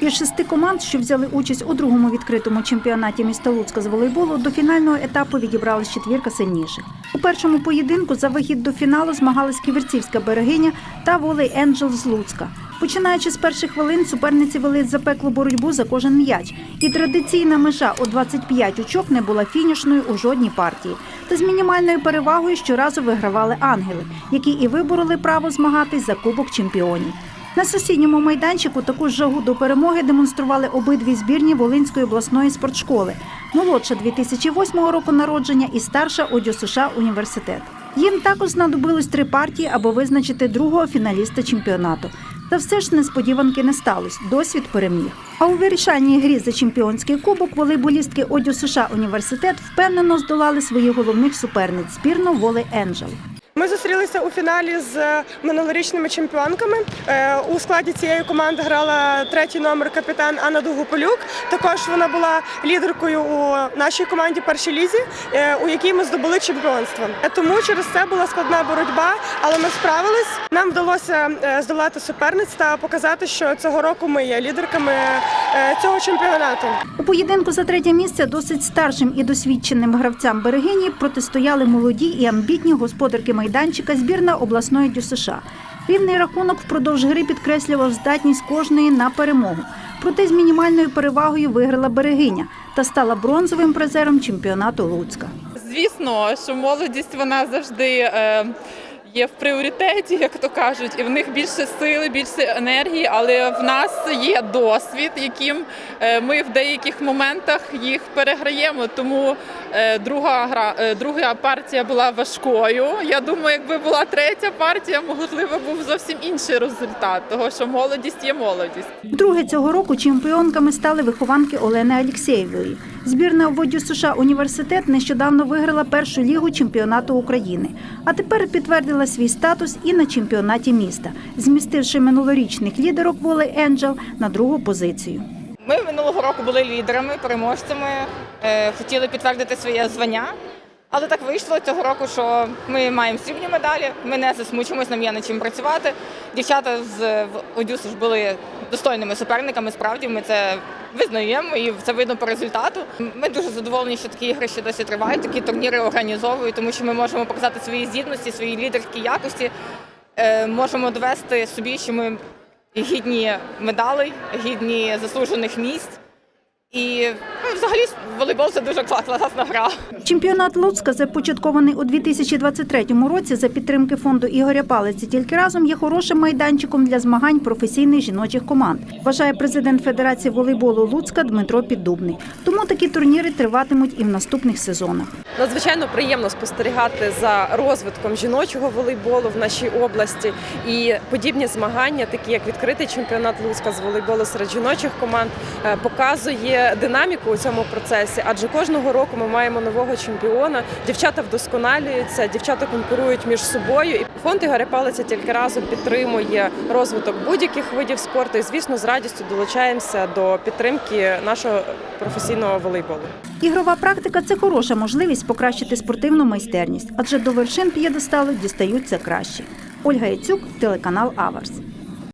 Із шести команд, що взяли участь у другому відкритому чемпіонаті міста Луцька з волейболу, до фінального етапу відібралась четвірка сильніших. У першому поєдинку за вихід до фіналу змагалась ківерцівська берегиня та волей Енджел з Луцька. Починаючи з перших хвилин, суперниці вели запеклу боротьбу за кожен м'яч. І традиційна межа у 25 очок не була фінішною у жодній партії. Та з мінімальною перевагою щоразу вигравали ангели, які і вибороли право змагатись за Кубок чемпіонів. На сусідньому майданчику таку жагу до перемоги демонстрували обидві збірні Волинської обласної спортшколи. Молодша 2008 року народження і старша Одю США університет. Їм також знадобилось три партії, аби визначити другого фіналіста чемпіонату. Та все ж несподіванки не сталося. Досвід переміг. А у вирішальній грі за чемпіонський кубок волейболістки Одю США університет впевнено здолали своїх головних суперниць збірну Волей Енджел. Ми зустрілися у фіналі з минулорічними чемпіонками. Е, У складі цієї команди грала третій номер капітан Анна Дугополюк. Також вона була лідеркою у нашій команді першій лізі, е, у якій ми здобули чемпіонство. Е, Тому через це була складна боротьба, але ми справились. Нам вдалося е, здолати суперниць та показати, що цього року ми є лідерками е, цього чемпіонату. У поєдинку за третє місце досить старшим і досвідченим гравцям берегині протистояли молоді і амбітні господарки майданчика збірна обласної ДЮСШ. Рівний рахунок впродовж гри підкреслював здатність кожної на перемогу. Проте з мінімальною перевагою виграла берегиня та стала бронзовим призером чемпіонату Луцька. Звісно, що молодість вона завжди е, є в пріоритеті, як то кажуть, і в них більше сили, більше енергії, але в нас є досвід, яким е, ми в деяких моментах їх переграємо. Тому е, друга гра, е, друга партія була важкою. Я думаю, якби була третя партія, можливо, був зовсім інший результат, того що молодість є молодість. Вдруге цього року чемпіонками стали вихованки Олени Алєксєєвої. Збірна водю США університет нещодавно виграла першу лігу чемпіонату України, а тепер підтвердила свій статус і на чемпіонаті міста, змістивши минулорічних лідерок волей Енджел на другу позицію. Ми минулого року були лідерами, переможцями, е, хотіли підтвердити своє звання. Але так вийшло цього року, що ми маємо срібні медалі, ми не засмучимось, нам є над чим працювати. Дівчата з Одюсу ж були достойними суперниками, справді ми це визнаємо і це видно по результату. Ми дуже задоволені, що такі ігри ще досі тривають, такі турніри організовують, тому що ми можемо показати свої здібності, свої лідерські якості, Е, можемо довести собі, що ми гідні медалей, гідні заслужених місць. І ну, взагалі волейбол це дуже клас- класна гра. Чемпіонат Луцька, започаткований у 2023 році за підтримки фонду Ігоря Палиці, тільки разом є хорошим майданчиком для змагань професійних жіночих команд, вважає президент Федерації волейболу Луцька Дмитро Піддубний. Тому такі турніри триватимуть і в наступних сезонах. Надзвичайно приємно спостерігати за розвитком жіночого волейболу в нашій області і подібні змагання, такі як відкритий чемпіонат Луцька з волейболу серед жіночих команд, е, динаміку у цьому процесі. Адже кожного року ми маємо нового чемпіона. Дівчата вдосконалюються, дівчата конкурують між собою. І фонд Ігоря Палиця тільки разом підтримує розвиток будь-яких видів спорту. І звісно, з радістю долучаємося до підтримки нашого професійного волейболу. Ігрова практика це хороша можливість покращити спортивну майстерність, адже до вершин п'єдесталу дістаються кращі. Ольга Яцюк, телеканал Аверс.